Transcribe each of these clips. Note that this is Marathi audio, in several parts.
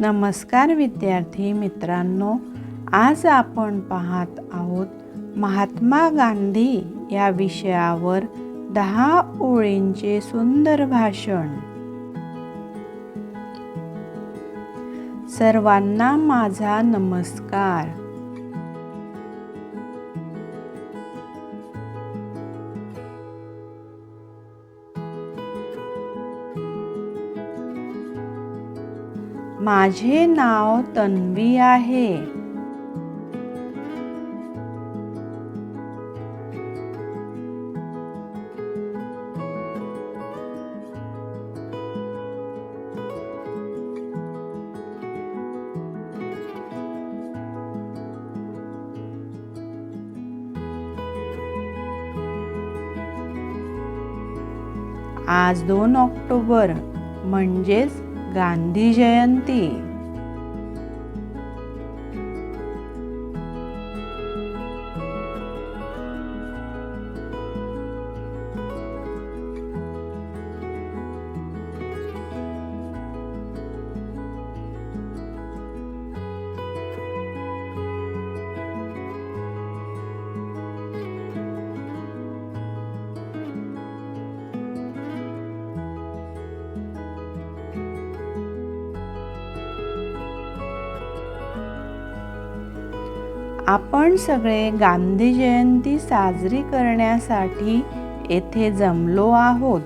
नमस्कार विद्यार्थी मित्रांनो आज आपण पाहत आहोत महात्मा गांधी या विषयावर दहा ओळींचे सुंदर भाषण. सर्वांना माझा नमस्कार. माझे नाव तन्वी आहे. आज दोन ऑक्टोबर म्हणजेच गांधी जयंती. आपण सगळे गांधी जयंती साजरी करण्यासाठी येथे जमलो आहोत.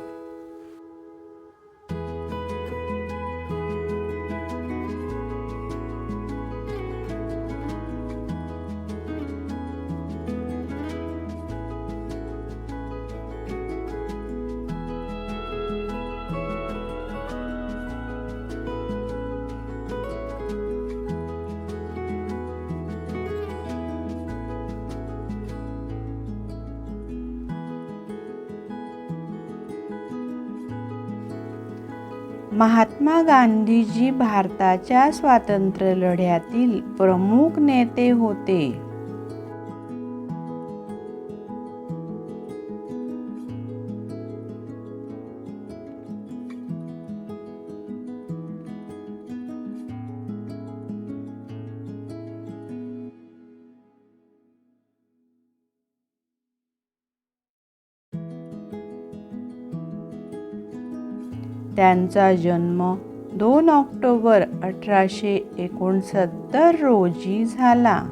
महात्मा गांधीजी भारताच्या स्वातंत्र्य लढ्यातील प्रमुख नेते होते. त्यांचा जन्म दोन ऑक्टोबर अठराशे एकोणसत्तर रोजी झाला.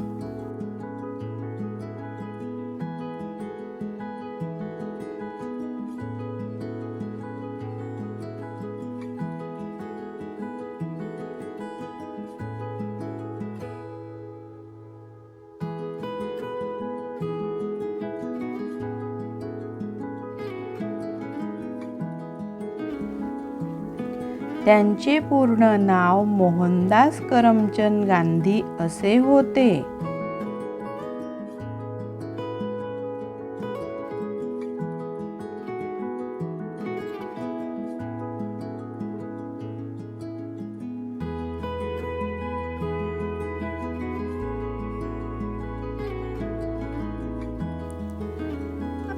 त्यांचे पूर्ण नाव मोहनदास करमचंद गांधी असे होते.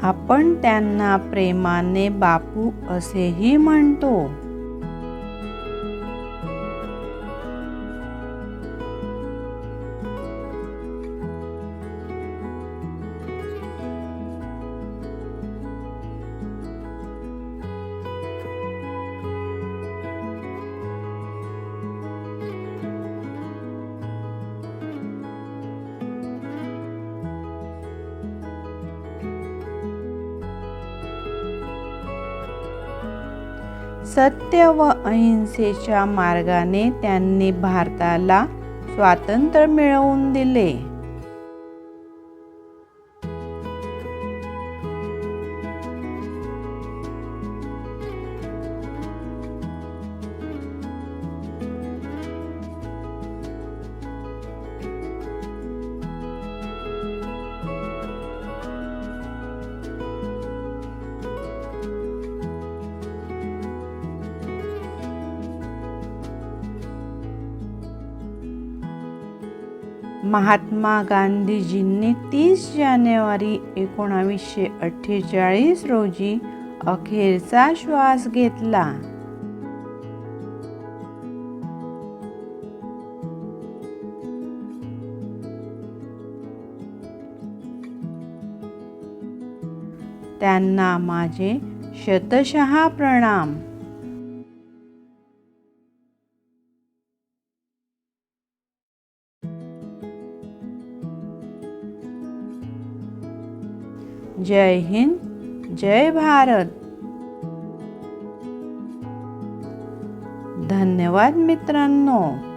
आपण त्यांना प्रेमाने बापू असेही म्हणतो. सत्य व अहिंसेच्या मार्गाने त्यांनी भारताला स्वातंत्र्य मिळवून दिले. महात्मा गांधीजींनी तीस जानेवारी एकोणावीसशे अठ्ठेचाळीस रोजी अखेरचा श्वास घेतला. त्यांना माझे शतशहा प्रणाम. जय हिंद जय भारत. धन्यवाद मित्रांनो.